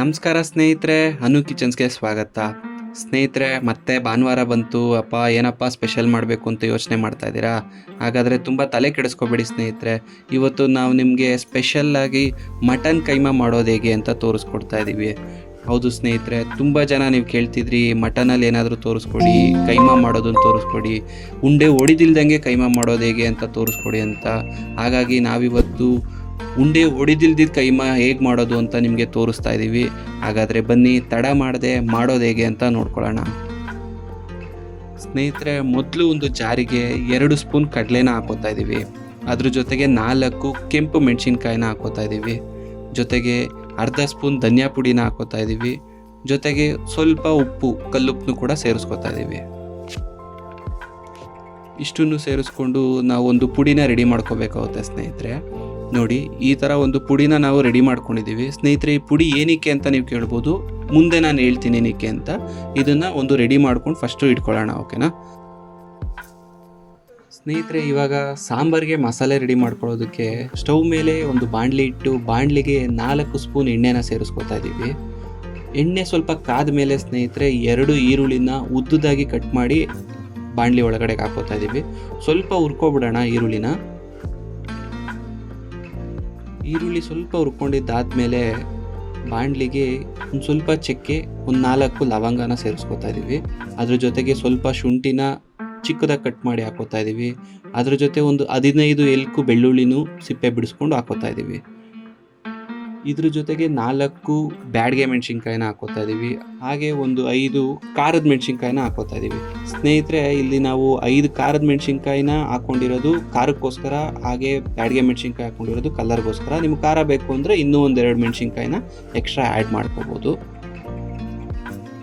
ನಮಸ್ಕಾರ ಸ್ನೇಹಿತರೆ, ಅನು ಕಿಚನ್ಸ್ಗೆ ಸ್ವಾಗತ. ಸ್ನೇಹಿತರೆ, ಮತ್ತೆ ಭಾನುವಾರ ಬಂತು. ಅಪ್ಪ, ಏನಪ್ಪ ಸ್ಪೆಷಲ್ ಮಾಡಬೇಕು ಅಂತ ಯೋಚನೆ ಮಾಡ್ತಾ ಇದ್ದೀರಾ? ಹಾಗಾದರೆ ತುಂಬ ತಲೆ ಕೆಡಿಸ್ಕೋಬೇಡಿ ಸ್ನೇಹಿತರೆ. ಇವತ್ತು ನಾವು ನಿಮಗೆ ಸ್ಪೆಷಲ್ಲಾಗಿ ಮಟನ್ ಕೈಮಾ ಮಾಡೋದು ಹೇಗೆ ಅಂತ ತೋರಿಸ್ಕೊಡ್ತಾ ಇದ್ದೀವಿ ಹೌದು ಸ್ನೇಹಿತರೆ, ತುಂಬ ಜನ ನೀವು ಕೇಳ್ತಿದ್ರಿ, ಮಟನಲ್ಲಿ ಏನಾದರೂ ತೋರಿಸ್ಕೊಡಿ, ಕೈಮಾ ಮಾಡೋದನ್ನು ತೋರಿಸ್ಕೊಡಿ, ಉಂಡೆ ಹೊಡಿದಿಲ್ದಂಗೆ ಕೈಮಾ ಮಾಡೋದು ಹೇಗೆ ಅಂತ ತೋರಿಸ್ಕೊಡಿ ಅಂತ. ಹಾಗಾಗಿ ನಾವಿವತ್ತು ಉಂಡೆ ಹೊಡಿದಿಲ್ದಿದ್ದ ಕೈಮಾ ಹೇಗೆ ಮಾಡೋದು ಅಂತ ನಿಮಗೆ ತೋರಿಸ್ತಾ ಇದ್ದೀವಿ ಹಾಗಾದರೆ ಬನ್ನಿ, ತಡ ಮಾಡದೆ ಮಾಡೋದು ಹೇಗೆ ಅಂತ ನೋಡ್ಕೊಳ್ಳೋಣ. ಸ್ನೇಹಿತರೆ, ಮೊದಲು ಒಂದು ಜಾರಿಗೆ ಎರಡು ಸ್ಪೂನ್ ಕಡಲೆನ ಹಾಕೋತಾ ಇದ್ದೀವಿ ಅದ್ರ ಜೊತೆಗೆ ನಾಲ್ಕು ಕೆಂಪು ಮೆಣಸಿನ್ಕಾಯಿನ ಹಾಕೋತಾ ಇದ್ದೀವಿ ಜೊತೆಗೆ ಅರ್ಧ ಸ್ಪೂನ್ ಧನಿಯಾ ಪುಡಿನ ಹಾಕೋತಾ ಇದ್ದೀವಿ ಜೊತೆಗೆ ಸ್ವಲ್ಪ ಉಪ್ಪು ಕಲ್ಲುಪ್ಪನ್ನು ಕೂಡ ಸೇರಿಸ್ಕೊತಾ ಇದ್ದೀವಿ ಇಷ್ಟನ್ನು ಸೇರಿಸ್ಕೊಂಡು ನಾವು ಒಂದು ಪುಡಿನ ರೆಡಿ ಮಾಡ್ಕೋಬೇಕಾಗುತ್ತೆ ಸ್ನೇಹಿತರೆ. ನೋಡಿ, ಈ ಥರ ಒಂದು ಪುಡಿನ ನಾವು ರೆಡಿ ಮಾಡ್ಕೊಂಡಿದ್ದೀವಿ. ಸ್ನೇಹಿತರೆ, ಈ ಪುಡಿ ಏನಕ್ಕೆ ಅಂತ ನೀವು ಕೇಳ್ಬೋದು. ಮುಂದೆ ನಾನು ಹೇಳ್ತೀನಿ ಏನಕ್ಕೆ ಅಂತ. ಇದನ್ನು ಒಂದು ರೆಡಿ ಮಾಡ್ಕೊಂಡು ಫಸ್ಟು ಇಟ್ಕೊಳ್ಳೋಣ ಓಕೆನಾ ಸ್ನೇಹಿತರೆ, ಇವಾಗ ಸಾಂಬಾರಿಗೆ ಮಸಾಲೆ ರೆಡಿ ಮಾಡ್ಕೊಳ್ಳೋದಕ್ಕೆ ಸ್ಟವ್ ಮೇಲೆ ಒಂದು ಬಾಣಲಿ ಇಟ್ಟು ಬಾಣಲಿಗೆ ನಾಲ್ಕು ಸ್ಪೂನ್ ಎಣ್ಣೆನ ಸೇರಿಸ್ಕೊತಾ ಇದ್ದೀವಿ. ಎಣ್ಣೆ ಸ್ವಲ್ಪ ಕಾದ ಮೇಲೆ ಸ್ನೇಹಿತರೆ, ಎರಡು ಈರುಳ್ಳಿನ ಉದ್ದುದಾಗಿ ಕಟ್ ಮಾಡಿ ಬಾಣಲಿ ಒಳಗಡೆಗೆ ಹಾಕೋತಾ ಇದ್ದೀವಿ. ಸ್ವಲ್ಪ ಹುರ್ಕೊಬಿಡೋಣ ಈರುಳ್ಳಿನ. ಈರುಳ್ಳಿ ಸ್ವಲ್ಪ ಹುರ್ಕೊಂಡಿದ್ದಾದ್ಮೇಲೆ ಬಾಣಲಿಗೆ ಒಂದು ಸ್ವಲ್ಪ ಚಕ್ಕೆ, ಒಂದು ನಾಲ್ಕು ಲವಂಗನ ಸೇರಿಸ್ಕೊತಾ ಇದ್ದೀವಿ ಅದ್ರ ಜೊತೆಗೆ ಸ್ವಲ್ಪ ಶುಂಠಿನ ಚಿಕ್ಕದಾಗಿ ಕಟ್ ಮಾಡಿ ಹಾಕೋತಾ ಇದ್ದೀವಿ ಅದ್ರ ಜೊತೆ ಒಂದು ಹದಿನೈದು ಎಲ್ಕು ಬೆಳ್ಳುಳ್ಳಿನೂ ಸಿಪ್ಪೆ ಬಿಡಿಸ್ಕೊಂಡು ಹಾಕೋತಾ ಇದ್ದೀವಿ ಇದ್ರ ಜೊತೆಗೆ ನಾಲ್ಕು ಬ್ಯಾಡ್ಗೆ ಮೆಣಸಿನ್ಕಾಯಿನ ಹಾಕೋತಾ ಇದ್ದೀವಿ ಹಾಗೆ ಒಂದು ಐದು ಖಾರದ ಮೆಣಸಿನ್ಕಾಯಿನ ಹಾಕೋತಾ ಇದ್ದೀವಿ ಸ್ನೇಹಿತರೆ, ಇಲ್ಲಿ ನಾವು ಐದು ಖಾರದ ಮೆಣಸಿನ್ಕಾಯಿನ ಹಾಕೊಂಡಿರೋದು ಖಾರಕ್ಕೋಸ್ಕರ, ಹಾಗೆ ಬ್ಯಾಡ್ಗೆ ಮೆಣಸಿನ್ಕಾಯಿ ಹಾಕೊಂಡಿರೋದು ಕಲರ್ಗೋಸ್ಕರ ನಿಮ್ಗೆ ಖಾರ ಬೇಕು ಅಂದರೆ ಇನ್ನೂ ಒಂದೆರಡು ಮೆಣಸಿನ್ಕಾಯಿನ ಎಕ್ಸ್ಟ್ರಾ ಆ್ಯಡ್ ಮಾಡ್ಕೋಬೋದು.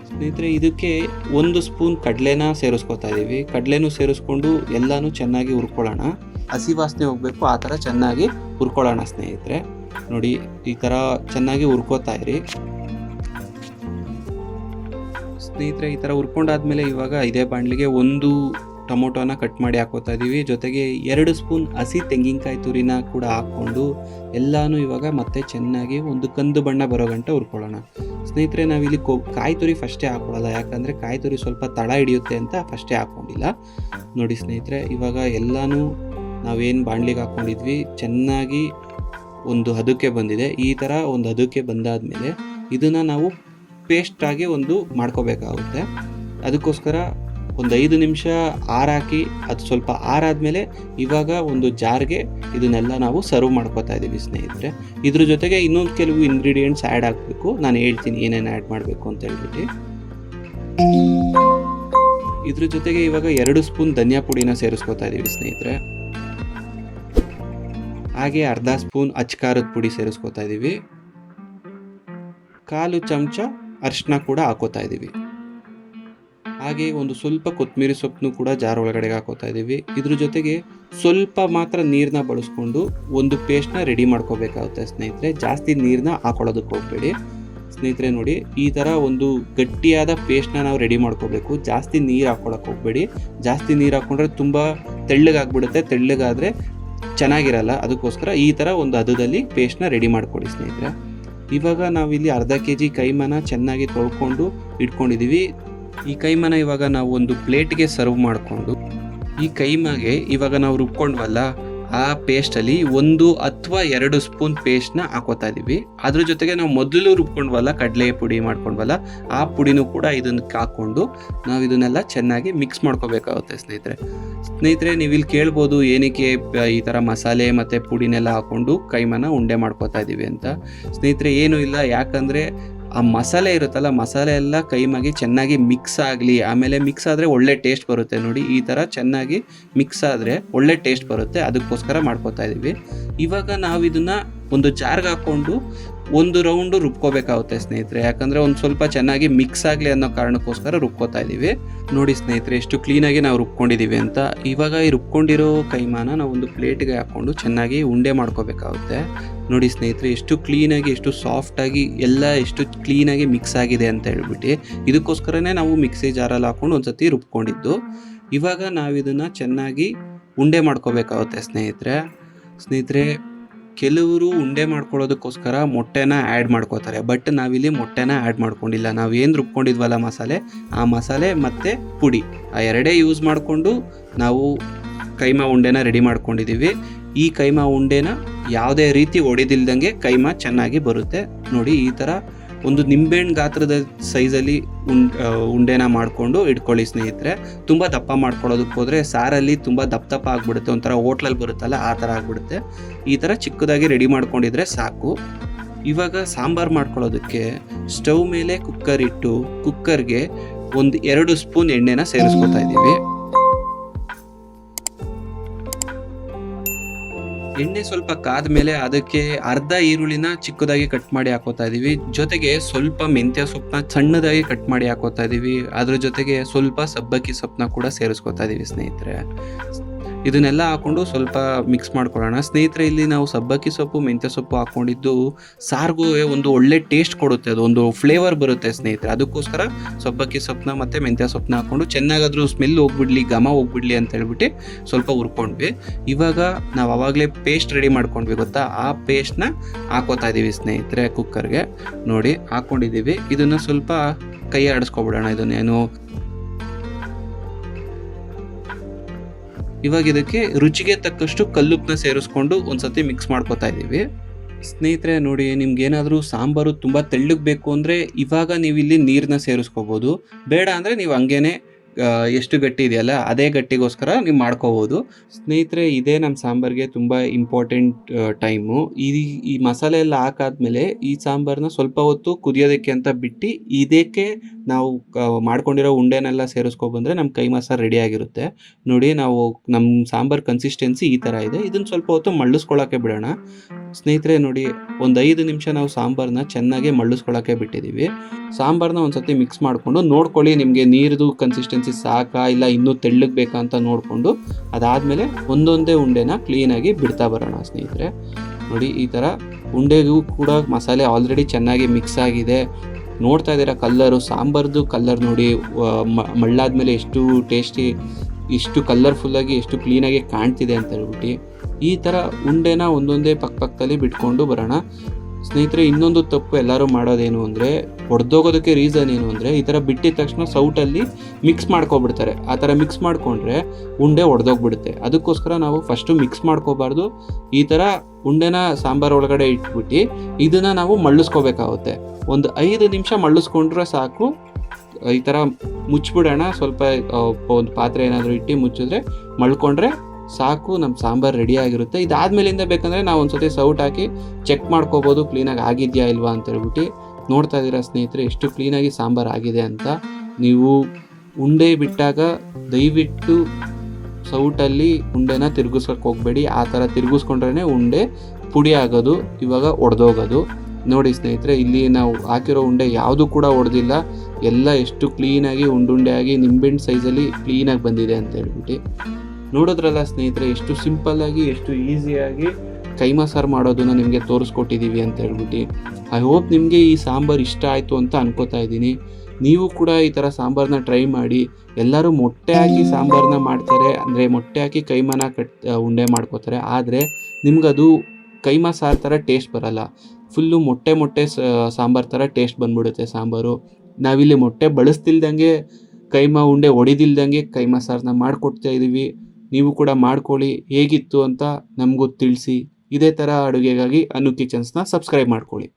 ಸ್ನೇಹಿತರೆ, ಇದಕ್ಕೆ ಒಂದು ಸ್ಪೂನ್ ಕಡಲೆನ ಸೇರಿಸ್ಕೊತಾ ಇದ್ದೀವಿ ಕಡಲೆನೂ ಸೇರಿಸ್ಕೊಂಡು ಎಲ್ಲನೂ ಚೆನ್ನಾಗಿ ಹುರ್ಕೊಳ್ಳೋಣ. ಹಸಿ ವಾಸನೆ ಹೋಗಬೇಕು, ಆ ಥರ ಚೆನ್ನಾಗಿ ಹುರ್ಕೊಳ್ಳೋಣ ಸ್ನೇಹಿತರೆ. ನೋಡಿ, ಈ ಥರ ಚೆನ್ನಾಗಿ ಹುರ್ಕೋತಾ ಇರಿ. ಸ್ನೇಹಿತರೆ, ಈ ಥರ ಹುರ್ಕೊಂಡಾದ್ಮೇಲೆ ಇವಾಗ ಇದೇ ಬಾಣಲಿಗೆ ಒಂದು ಟೊಮೊಟೊನ ಕಟ್ ಮಾಡಿ ಹಾಕೋತಾ ಇದ್ದೀವಿ ಜೊತೆಗೆ ಎರಡು ಸ್ಪೂನ್ ಹಸಿ ತೆಂಗಿನಕಾಯಿ ತುರಿನ ಕೂಡ ಹಾಕ್ಕೊಂಡು ಎಲ್ಲಾನು ಇವಾಗ ಮತ್ತೆ ಚೆನ್ನಾಗಿ ಒಂದು ಕಂದು ಬಣ್ಣ ಬರೋ ಗಂಟೆ ಹುರ್ಕೊಳ್ಳೋಣ. ಸ್ನೇಹಿತರೆ ನಾವಿಲ್ಲಿ ಕೊ ಕಾಯಿ ತುರಿ ಫಸ್ಟೇ ಹಾಕ್ಕೊಳ್ಳಲ್ಲ ಯಾಕಂದರೆ ಕಾಯಿ ತುರಿ ಸ್ವಲ್ಪ ತಳ ಹಿಡಿಯುತ್ತೆ ಅಂತ ಫಸ್ಟೇ ಹಾಕ್ಕೊಂಡಿಲ್ಲ ನೋಡಿ ಸ್ನೇಹಿತರೆ, ಇವಾಗ ಎಲ್ಲಾನು ನಾವೇನು ಬಾಣಲಿಗೆ ಹಾಕ್ಕೊಂಡಿದ್ವಿ ಚೆನ್ನಾಗಿ ಒಂದು ಹದಕ್ಕೆ ಬಂದಿದೆ. ಈ ಥರ ಒಂದು ಹದಕ್ಕೆ ಬಂದಾದಮೇಲೆ ಇದನ್ನು ನಾವು ಪೇಸ್ಟಾಗಿ ಒಂದು ಮಾಡ್ಕೋಬೇಕಾಗುತ್ತೆ. ಅದಕ್ಕೋಸ್ಕರ ಒಂದು ಐದು ನಿಮಿಷ ಆರಾಕಿ ಅದು ಸ್ವಲ್ಪ ಆರಾದಮೇಲೆ ಇವಾಗ ಒಂದು ಜಾರ್ಗೆ ಇದನ್ನೆಲ್ಲ ನಾವು ಸರ್ವ್ ಮಾಡ್ಕೋತಾ ಇದ್ದೀವಿ ಸ್ನೇಹಿತರೆ. ಇದ್ರ ಜೊತೆಗೆ ಇನ್ನೊಂದು ಕೆಲವು ಇಂಗ್ರೀಡಿಯೆಂಟ್ಸ್ ಆ್ಯಡ್ ಆಗಬೇಕು. ನಾನು ಹೇಳ್ತೀನಿ ಏನೇನು ಆ್ಯಡ್ ಮಾಡಬೇಕು ಅಂತ ಹೇಳ್ಬಿಟ್ಟು. ಇದ್ರ ಜೊತೆಗೆ ಇವಾಗ ಎರಡು ಸ್ಪೂನ್ ಧನಿಯಾ ಪುಡಿನ ಸೇರಿಸ್ಕೋತಾ ಇದ್ದೀವಿ ಸ್ನೇಹಿತರೆ. ಹಾಗೆ ಅರ್ಧ ಸ್ಪೂನ್ ಅಚ್ಕಾರದ ಪುಡಿ ಸೇರಿಸ್ಕೊತಾ ಇದ್ದೀವಿ. ಕಾಲು ಚಮಚ ಅರಿಶಿನ ಕೂಡ ಹಾಕೋತಾ ಇದ್ದೀವಿ. ಹಾಗೆ ಒಂದು ಸ್ವಲ್ಪ ಕೊತ್ತಂಬರಿ ಸೊಪ್ಪನ್ನು ಕೂಡ ಜಾರ್ ಒಳಗಡೆಗೆ ಹಾಕೋತಾ ಇದ್ದೀವಿ. ಇದ್ರ ಜೊತೆಗೆ ಸ್ವಲ್ಪ ಮಾತ್ರ ನೀರನ್ನ ಬಳಸ್ಕೊಂಡು ಒಂದು ಪೇಸ್ಟ್ನ ರೆಡಿ ಮಾಡ್ಕೋಬೇಕಾಗುತ್ತೆ ಸ್ನೇಹಿತರೆ. ಜಾಸ್ತಿ ನೀರನ್ನ ಹಾಕೊಳ್ಳೋದಕ್ಕೆ ಹೋಗಬೇಡಿ. ಸ್ನೇಹಿತರೆ ನೋಡಿ, ಈ ಥರ ಒಂದು ಗಟ್ಟಿಯಾದ ಪೇಸ್ಟ್ನ ನಾವು ರೆಡಿ ಮಾಡ್ಕೋಬೇಕು. ಜಾಸ್ತಿ ನೀರು ಹಾಕೊಳಕ್ಕೆ ಹೋಗಬೇಡಿ. ಜಾಸ್ತಿ ನೀರು ಹಾಕ್ಕೊಂಡ್ರೆ ತುಂಬ ತೆಳ್ಳಗಾಗ್ಬಿಡುತ್ತೆ. ತೆಳ್ಳಗಾದರೆ ಚೆನ್ನಾಗಿರಲ್ಲ, ಅದಕ್ಕೋಸ್ಕರ ಈ ಥರ ಒಂದು ಹದದಲ್ಲಿ ಪೇಸ್ಟ್ನ ರೆಡಿ ಮಾಡಿಕೊಡಿ ಸ್ನೇಹಿತರೆ. ಇವಾಗ ನಾವಿಲ್ಲಿ ಅರ್ಧ ಕೆ ಜಿ ಕೈಮನ ಚೆನ್ನಾಗಿ ತೊಳ್ಕೊಂಡು ಇಟ್ಕೊಂಡಿದ್ದೀವಿ ಈ ಕೈಮನ ಇವಾಗ ನಾವು ಒಂದು ಪ್ಲೇಟ್ಗೆ ಸರ್ವ್ ಮಾಡಿಕೊಂಡು, ಈ ಕೈಮಗೆ ಇವಾಗ ನಾವು ರುಬ್ಕೊಂಡ್ವಲ್ಲ ಆ ಪೇಸ್ಟಲ್ಲಿ ಒಂದು ಅಥವಾ ಎರಡು ಸ್ಪೂನ್ ಪೇಸ್ಟ್ನ ಹಾಕೋತಾ ಇದ್ದೀವಿ ಅದ್ರ ಜೊತೆಗೆ ನಾವು ಮೊದಲು ರುಬ್ಕೊಂಡ್ವಲ್ಲ, ಕಡಲೆ ಪುಡಿ ಮಾಡ್ಕೊಂಡ್ವಲ್ಲ, ಆ ಪುಡಿನೂ ಕೂಡ ಇದನ್ನ ಹಾಕ್ಕೊಂಡು ನಾವು ಇದನ್ನೆಲ್ಲ ಚೆನ್ನಾಗಿ ಮಿಕ್ಸ್ ಮಾಡ್ಕೋಬೇಕಾಗುತ್ತೆ ಸ್ನೇಹಿತರೆ. ಸ್ನೇಹಿತರೆ ನೀವು ಇಲ್ಲಿ ಕೇಳ್ಬೋದು ಏನಕ್ಕೆ ಈ ಥರ ಮಸಾಲೆ ಮತ್ತು ಪುಡಿನೆಲ್ಲ ಹಾಕ್ಕೊಂಡು ಕೈಮನ ಉಂಡೆ ಮಾಡ್ಕೋತಾ ಇದ್ದೀವಿ ಅಂತ. ಸ್ನೇಹಿತರೆ, ಏನೂ ಇಲ್ಲ. ಯಾಕಂದರೆ ಆ ಮಸಾಲೆ ಇರುತ್ತಲ್ಲ, ಮಸಾಲೆ ಎಲ್ಲ ಕೈಮಾಗಿ ಚೆನ್ನಾಗಿ ಮಿಕ್ಸ್ ಆಗಲಿ, ಆಮೇಲೆ ಮಿಕ್ಸ್ ಆದರೆ ಒಳ್ಳೆ ಟೇಸ್ಟ್ ಬರುತ್ತೆ ನೋಡಿ. ಈ ಥರ ಚೆನ್ನಾಗಿ ಮಿಕ್ಸ್ ಆದರೆ ಒಳ್ಳೆ ಟೇಸ್ಟ್ ಬರುತ್ತೆ. ಅದಕ್ಕೋಸ್ಕರ ಮಾಡ್ಕೋತಾ ಇದ್ದೀವಿ ಇವಾಗ ನಾವು ಇದನ್ನು ಒಂದು ಜಾರ್ಗೆ ಹಾಕ್ಕೊಂಡು ಒಂದು ರೌಂಡು ರುಬ್ಕೋಬೇಕಾಗುತ್ತೆ ಸ್ನೇಹಿತರೆ. ಯಾಕಂದರೆ ಒಂದು ಸ್ವಲ್ಪ ಚೆನ್ನಾಗಿ ಮಿಕ್ಸ್ ಆಗಲಿ ಅನ್ನೋ ಕಾರಣಕ್ಕೋಸ್ಕರ ರುಬ್ಕೋತಾ ಇದ್ದೀವಿ ನೋಡಿ ಸ್ನೇಹಿತರೆ, ಎಷ್ಟು ಕ್ಲೀನಾಗಿ ನಾವು ರುಬ್ಕೊಂಡಿದ್ದೀವಿ ಅಂತ. ಇವಾಗ ಈ ರುಬ್ಕೊಂಡಿರೋ ಕೈಮಾನ ನಾವು ಒಂದು ಪ್ಲೇಟ್ಗೆ ಹಾಕ್ಕೊಂಡು ಚೆನ್ನಾಗಿ ಉಂಡೆ ಮಾಡ್ಕೋಬೇಕಾಗುತ್ತೆ. ನೋಡಿ ಸ್ನೇಹಿತರೆ, ಎಷ್ಟು ಕ್ಲೀನಾಗಿ ಎಷ್ಟು ಸಾಫ್ಟಾಗಿ ಎಲ್ಲ ಎಷ್ಟು ಕ್ಲೀನಾಗಿ ಮಿಕ್ಸ್ ಆಗಿದೆ ಅಂತ ಹೇಳ್ಬಿಟ್ಟು ಇದಕ್ಕೋಸ್ಕರನೇ ನಾವು ಮಿಕ್ಸಿ ಜಾರಲ್ಲಿ ಹಾಕ್ಕೊಂಡು ಒಂದ್ಸತಿ ರುಬ್ಕೊಂಡಿದ್ದು. ಇವಾಗ ನಾವು ಇದನ್ನು ಚೆನ್ನಾಗಿ ಉಂಡೆ ಮಾಡ್ಕೋಬೇಕಾಗುತ್ತೆ ಸ್ನೇಹಿತರೆ. ಸ್ನೇಹಿತರೆ, ಕೆಲವರು ಉಂಡೆ ಮಾಡ್ಕೊಳ್ಳೋದಕ್ಕೋಸ್ಕರ ಮೊಟ್ಟೆನ ಆ್ಯಡ್ ಮಾಡ್ಕೋತಾರೆ ಬಟ್ ನಾವಿಲ್ಲಿ ಮೊಟ್ಟೆನ ಆ್ಯಡ್ ಮಾಡ್ಕೊಂಡಿಲ್ಲ. ನಾವು ಏನು ರುಬ್ಕೊಂಡಿದ್ವಲ್ಲ ಮಸಾಲೆ? ಆ ಮಸಾಲೆ ಮತ್ತು ಪುಡಿ. ಆ ಎರಡೇ ಯೂಸ್ ಮಾಡಿಕೊಂಡು ನಾವು ಕೈಮಾ ಉಂಡೆನ ರೆಡಿ ಮಾಡ್ಕೊಂಡಿದ್ದೀವಿ ಈ ಕೈಮಾ ಉಂಡೆನ ಯಾವುದೇ ರೀತಿ ಒಡೆದಿಲ್ದಂಗೆ ಕೈಮಾ ಚೆನ್ನಾಗಿ ಬರುತ್ತೆ. ನೋಡಿ ಈ ಥರ ಒಂದು ನಿಂಬೆಹಣ್ಣು ಗಾತ್ರದ ಸೈಜಲ್ಲಿ ಆ, ಉಂಡೆನ ಮಾಡಿಕೊಂಡು ಇಟ್ಕೊಳ್ಳಿ ಸ್ನೇಹಿತರೆ. ತುಂಬ ದಪ್ಪ ಮಾಡ್ಕೊಳ್ಳೋದಕ್ಕೆ ಹೋದರೆ ಸಾರಲ್ಲಿ ತುಂಬ ದಪ್ಪ ದಪ್ಪ ಆಗಿಬಿಡುತ್ತೆ. ಒಂಥರ ಹೋಟ್ಲಲ್ಲಿ ಬರುತ್ತಲ್ಲ ಆ ಥರ ಆಗಿಬಿಡುತ್ತೆ. ಈ ಥರ ಚಿಕ್ಕದಾಗಿ ರೆಡಿ ಮಾಡ್ಕೊಂಡಿದ್ರೆ ಸಾಕು. ಇವಾಗ ಸಾಂಬಾರು ಮಾಡ್ಕೊಳ್ಳೋದಕ್ಕೆ ಸ್ಟವ್ ಮೇಲೆ ಕುಕ್ಕರ್ ಇಟ್ಟು ಕುಕ್ಕರ್ಗೆ ಒಂದು ಎರಡು ಸ್ಪೂನ್ ಎಣ್ಣೆನ ಸೇರಿಸ್ಕೊತಾ ಇದ್ದೀವಿ. ಎಣ್ಣೆ ಸ್ವಲ್ಪ ಕಾದ ಮೇಲೆ ಅದಕ್ಕೆ ಅರ್ಧ ಈರುಳ್ಳಿನ ಚಿಕ್ಕದಾಗಿ ಕಟ್ ಮಾಡಿ ಹಾಕೋತಾ ಇದೀವಿ. ಜೊತೆಗೆ ಸ್ವಲ್ಪ ಮೆಂತ್ಯ ಸೊಪ್ಪನ್ನ ಸಣ್ಣದಾಗಿ ಕಟ್ ಮಾಡಿ ಹಾಕೋತಾ ಇದೀವಿ. ಅದ್ರ ಜೊತೆಗೆ ಸ್ವಲ್ಪ ಸಬ್ಬಕ್ಕಿ ಸೊಪ್ಪನ್ನ ಕೂಡ ಸೇರಿಸ್ಕೊತಾ ಇದೀವಿ ಸ್ನೇಹಿತರೆ. ಇದನ್ನೆಲ್ಲ ಹಾಕೊಂಡು ಸ್ವಲ್ಪ ಮಿಕ್ಸ್ ಮಾಡ್ಕೊಳ್ಳೋಣ. ಸ್ನೇಹಿತರೆ, ಇಲ್ಲಿ ನಾವು ಸಬ್ಬಕ್ಕಿ ಸೊಪ್ಪು, ಮೆಂತ್ಯ ಸೊಪ್ಪು ಹಾಕೊಂಡಿದ್ದು ಸಾರ್ಗೂ ಒಂದು ಒಳ್ಳೆ ಟೇಸ್ಟ್ ಕೊಡುತ್ತೆ. ಅದು ಒಂದು ಫ್ಲೇವರ್ ಬರುತ್ತೆ ಸ್ನೇಹಿತರೆ. ಅದಕ್ಕೋಸ್ಕರ ಸಬ್ಬಕ್ಕಿ ಸೊಪ್ಪನ್ನ ಮತ್ತು ಮೆಂತ್ಯ ಸೊಪ್ಪನ್ನ ಹಾಕೊಂಡು ಚೆನ್ನಾಗಾದ್ರೂ ಸ್ಮೆಲ್ ಹೋಗ್ಬಿಡ್ಲಿ, ಘಮ ಹೋಗ್ಬಿಡ್ಲಿ ಅಂತ ಹೇಳ್ಬಿಟ್ಟು ಸ್ವಲ್ಪ ಹುರ್ಕೊಂಡ್ವಿ. ಇವಾಗ ನಾವು ಅವಾಗಲೇ ಪೇಸ್ಟ್ ರೆಡಿ ಮಾಡ್ಕೊಂಡ್ವಿ ಗೊತ್ತಾ? ಆ ಪೇಸ್ಟ್ನ ಹಾಕೋತಾ ಇದ್ದೀವಿ ಸ್ನೇಹಿತರೆ ಕುಕ್ಕರ್ಗೆ ನೋಡಿ ಹಾಕ್ಕೊಂಡಿದ್ದೀವಿ ಇದನ್ನು ಸ್ವಲ್ಪ ಕೈ ಆಡಿಸ್ಕೊಬಿಡೋಣ ಇದನ್ನೇನು ಇವಾಗ ಇದಕ್ಕೆ ರುಚಿಗೆ ತಕ್ಕಷ್ಟು ಕಲ್ಲುಪ್ಪನ್ನ ಸೇರಿಸ್ಕೊಂಡು ಒಂದ್ಸತಿ ಮಿಕ್ಸ್ ಮಾಡ್ಕೋತಾ ಇದ್ದೀವಿ. ಸ್ನೇಹಿತರೆ, ನೋಡಿ ನಿಮ್ಗೆ ಏನಾದರೂ ಸಾಂಬಾರು ತುಂಬ ತೆಳ್ಳಗೆ ಬೇಕು ಅಂದರೆ ಇವಾಗ ನೀವು ಇಲ್ಲಿ ನೀರನ್ನ ಸೇರಿಸ್ಕೋಬೋದು. ಬೇಡ ಅಂದರೆ ನೀವು ಹಂಗೇನೆ ಎಷ್ಟು ಗಟ್ಟಿ ಇದೆಯಲ್ಲ ಅದೇ ಗಟ್ಟಿಗೋಸ್ಕರ ನೀವು ಮಾಡ್ಕೋಬೋದು. ಸ್ನೇಹಿತರೆ, ಇದೇ ನಮ್ಮ ಸಾಂಬಾರಿಗೆ ತುಂಬ ಇಂಪಾರ್ಟೆಂಟ್ ಟೈಮು ಈ ಈ ಮಸಾಲೆ ಎಲ್ಲ ಹಾಕಾದ್ಮೇಲೆ ಈ ಸಾಂಬಾರನ್ನ ಸ್ವಲ್ಪ ಹೊತ್ತು ಕುದಿಯೋದಕ್ಕೆ ಅಂತ ಬಿಟ್ಟು ಇದಕ್ಕೆ ನಾವು ಮಾಡ್ಕೊಂಡಿರೋ ಉಂಡೆನೆಲ್ಲ ಸೇರಿಸ್ಕೊಬಂದ್ರೆ ನಮ್ಮ ಕೈ ಮಸಾಲ ರೆಡಿ ಆಗಿರುತ್ತೆ. ನೋಡಿ, ನಾವು ನಮ್ಮ ಸಾಂಬಾರ್ ಕನ್ಸಿಸ್ಟೆನ್ಸಿ ಈ ಥರ ಇದೆ. ಇದನ್ನು ಸ್ವಲ್ಪ ಹೊತ್ತು ಮಳ್ಳಿಸ್ಕೊಳ್ಳೋಕೆ ಬಿಡೋಣ. ಸ್ನೇಹಿತರೆ, ನೋಡಿ, ಒಂದು ಐದು ನಿಮಿಷ ನಾವು ಸಾಂಬಾರನ್ನ ಚೆನ್ನಾಗಿ ಮಳ್ಳಿಸ್ಕೊಳ್ಳೋಕೆ ಬಿಟ್ಟಿದ್ದೀವಿ ಸಾಂಬಾರನ್ನ ಒಂದ್ಸತಿ ಮಿಕ್ಸ್ ಮಾಡಿಕೊಂಡು ನೋಡ್ಕೊಳ್ಳಿ ನಿಮಗೆ ನೀರುದು ಕನ್ಸಿಸ್ಟೆನ್ಸಿ ಸಾಕಾ ಇಲ್ಲ ಇನ್ನೂ ತೆಳ್ಳಗೆ ಬೇಕಾ ಅಂತ ನೋಡಿಕೊಂಡು ಅದಾದಮೇಲೆ ಒಂದೊಂದೇ ಉಂಡೆನ ಕ್ಲೀನಾಗಿ ಬಿಡ್ತಾ ಬರೋಣ ಸ್ನೇಹಿತರೆ. ನೋಡಿ, ಈ ಥರ ಉಂಡೆಗೂ ಕೂಡ ಮಸಾಲೆ ಆಲ್ರೆಡಿ ಚೆನ್ನಾಗಿ ಮಿಕ್ಸ್ ಆಗಿದೆ. ನೋಡ್ತಾ ಇದ್ದೀರಾ ಕಲ್ಲರು ಸಾಂಬಾರ್ದು ಕಲ್ಲರ್ ನೋಡಿ ಮಳ್ಳಾದ್ಮೇಲೆ ಎಷ್ಟು ಟೇಸ್ಟಿ ಎಷ್ಟು ಕಲ್ಲರ್ಫುಲ್ಲಾಗಿ ಎಷ್ಟು ಕ್ಲೀನಾಗಿ ಕಾಣ್ತಿದೆ ಅಂತ ಹೇಳ್ಬಿಟ್ಟು ಈ ಥರ ಉಂಡೆನ ಒಂದೊಂದೇ ಪಕ್ಕ ಪಕ್ಕದಲ್ಲಿ ಬಿಟ್ಕೊಂಡು ಬರೋಣ. ಸ್ನೇಹಿತರೆ, ಇನ್ನೊಂದು ತಪ್ಪು ಎಲ್ಲರೂ ಮಾಡೋದೇನು ಅಂದರೆ ಹೊಡೆದೋಗೋದಕ್ಕೆ ರೀಸನ್ ಏನು ಅಂದರೆ, ಈ ಥರ ಬಿಟ್ಟಿದ ತಕ್ಷಣ ಸೌಟಲ್ಲಿ ಮಿಕ್ಸ್ ಮಾಡ್ಕೊಬಿಡ್ತಾರೆ. ಆ ಥರ ಮಿಕ್ಸ್ ಮಾಡಿಕೊಂಡ್ರೆ ಉಂಡೆ ಒಡೆದೋಗ್ಬಿಡುತ್ತೆ. ಅದಕ್ಕೋಸ್ಕರ ನಾವು ಫಸ್ಟು ಮಿಕ್ಸ್ ಮಾಡ್ಕೋಬಾರ್ದು. ಈ ಥರ ಉಂಡೆನ ಸಾಂಬಾರ್ ಒಳಗಡೆ ಇಟ್ಬಿಟ್ಟು ಇದನ್ನು ನಾವು ಮಳ್ಳಿಸ್ಕೋಬೇಕಾಗುತ್ತೆ. ಒಂದು ಐದು ನಿಮಿಷ ಮಳ್ಳಿಸ್ಕೊಂಡ್ರೆ ಸಾಕು. ಈ ಥರ ಮುಚ್ಚಿಬಿಡೋಣ ಸ್ವಲ್ಪ ಒಂದು ಪಾತ್ರೆ ಏನಾದರೂ ಇಟ್ಟು ಮುಚ್ಚಿದ್ರೆ ಮಳ್ಕೊಂಡ್ರೆ ಸಾಕು. ನಮ್ಮ ಸಾಂಬಾರು ರೆಡಿ ಆಗಿರುತ್ತೆ. ಇದಾದ್ಮೇಲಿಂದ ಬೇಕಂದರೆ ನಾವು ಒಂದ್ಸತಿ ಸೌಟ್ ಹಾಕಿ ಚೆಕ್ ಮಾಡ್ಕೋಬೋದು. ಕ್ಲೀನಾಗಿ ಆಗಿದೆಯಾ ಇಲ್ವಾ ಅಂತ ಹೇಳ್ಬಿಟ್ಟು ನೋಡ್ತಾ ಇದ್ದೀರಾ ಸ್ನೇಹಿತರೆ, ಎಷ್ಟು ಕ್ಲೀನಾಗಿ ಸಾಂಬಾರು ಆಗಿದೆ ಅಂತ. ನೀವು ಉಂಡೆ ಬಿಟ್ಟಾಗ ದಯವಿಟ್ಟು ಸೌಟಲ್ಲಿ ಉಂಡೆನ ತಿರುಗಿಸೋಕೆ ಹೋಗಬೇಡಿ. ಆ ಥರ ತಿರುಗಿಸ್ಕೊಂಡ್ರೇ ಉಂಡೆ ಪುಡಿ ಆಗೋದು, ಇವಾಗ ಒಡೆದೋಗೋದು. ನೋಡಿ ಸ್ನೇಹಿತರೆ, ಇಲ್ಲಿ ನಾವು ಹಾಕಿರೋ ಉಂಡೆ ಯಾವುದು ಕೂಡ ಒಡೆದಿಲ್ಲ. ಎಲ್ಲ ಎಷ್ಟು ಕ್ಲೀನಾಗಿ ಉಂಡುಂಡೆಯಾಗಿ ನಿಂಬೆಹಣ್ಣು ಸೈಜಲ್ಲಿ ಕ್ಲೀನಾಗಿ ಬಂದಿದೆ ಅಂತ ಹೇಳ್ಬಿಟ್ಟು. ನೋಡೋದ್ರಲ್ಲ ಸ್ನೇಹಿತರೆ, ಎಷ್ಟು ಸಿಂಪಲ್ಲಾಗಿ, ಎಷ್ಟು ಈಸಿಯಾಗಿ ಕೈಮಾ ಸಾರು ಮಾಡೋದನ್ನ ನಿಮಗೆ ತೋರಿಸ್ಕೊಟ್ಟಿದ್ದೀವಿ ಅಂತ ಹೇಳ್ಬಿಟ್ಟು ಐ ಹೋಪ್ ನಿಮಗೆ ಈ ಸಾಂಬಾರು ಇಷ್ಟ ಆಯಿತು ಅಂತ ಅನ್ಕೋತಾ ಇದ್ದೀನಿ. ನೀವು ಕೂಡ ಈ ಥರ ಸಾಂಬಾರನ್ನ ಟ್ರೈ ಮಾಡಿ. ಎಲ್ಲರೂ ಮೊಟ್ಟೆ ಹಾಕಿ ಸಾಂಬಾರನ್ನ ಮಾಡ್ತಾರೆ. ಅಂದರೆ ಮೊಟ್ಟೆ ಹಾಕಿ ಕೈಮಾನ ಕಟ್ ಉಂಡೆ ಮಾಡ್ಕೋತಾರೆ. ಆದರೆ ನಿಮ್ಗದು ಕೈಮಾ ಸಾರು ಥರ ಟೇಸ್ಟ್ ಬರಲ್ಲ. ಫುಲ್ಲು ಮೊಟ್ಟೆ ಮೊಟ್ಟೆ ಸಾಂಬಾರು ಥರ ಟೇಸ್ಟ್ ಬಂದ್ಬಿಡುತ್ತೆ ಸಾಂಬಾರು. ನಾವಿಲ್ಲಿ ಮೊಟ್ಟೆ ಬಳಸ್ತಿಲ್ದಂಗೆ ಕೈಮಾ ಉಂಡೆ ಹೊಡಿದಿಲ್ದಂಗೆ ಕೈಮಾ ಸಾರನ್ನ ಮಾಡಿಕೊಡ್ತಾ ಇದ್ದೀವಿ ನೀವು ಕೂಡ ಮಾಡ್ಕೊಳ್ಳಿ. ಹೇಗಿತ್ತು ಅಂತ ನಮಗೂ ತಿಳಿಸಿ. ಇದೇ ಥರ ಅಡುಗೆಗಾಗಿ ಅನು ಕಿಚನ್ಸ್ನ ಸಬ್ಸ್ಕ್ರೈಬ್ ಮಾಡ್ಕೊಳ್ಳಿ.